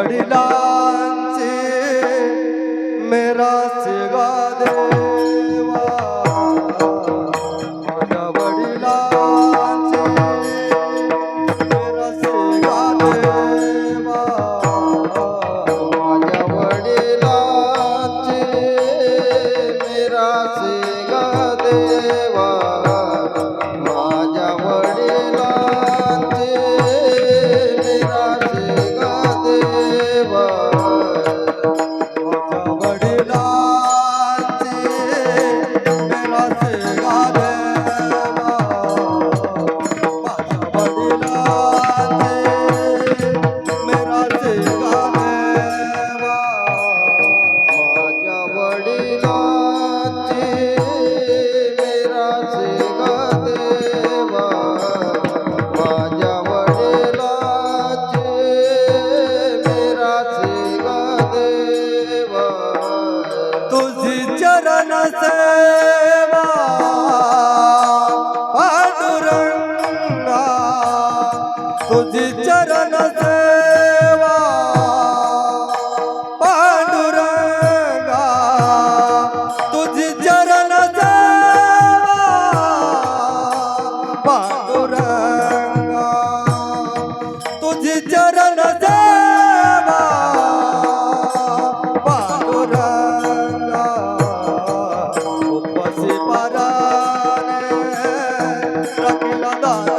वडिलांचे मेरा सेवा देव तुझी चरण सेवा पांडुरंगा तुझी चरण सेवा पांडुरंगा तुझी चरण सेवा पांडुरंगा उपसी परा रखला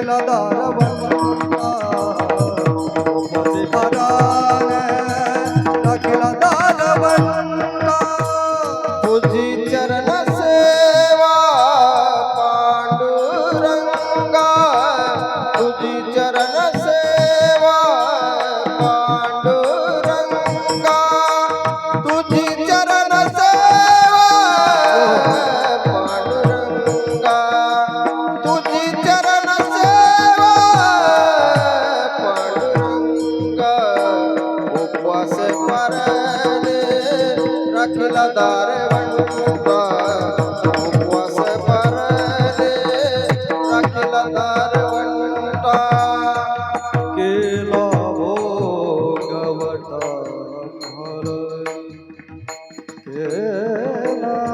ছিল দরবন ना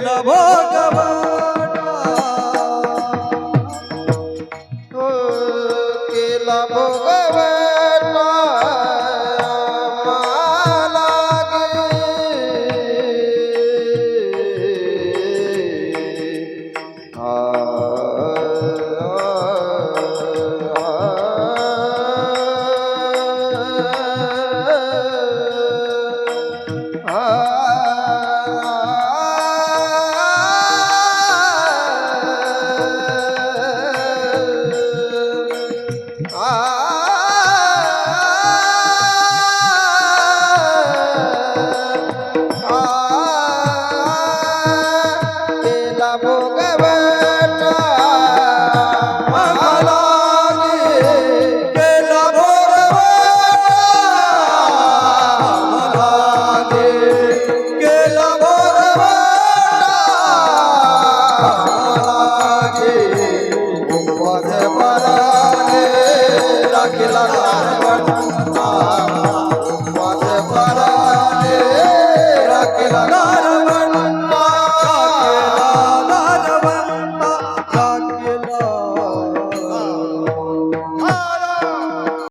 নব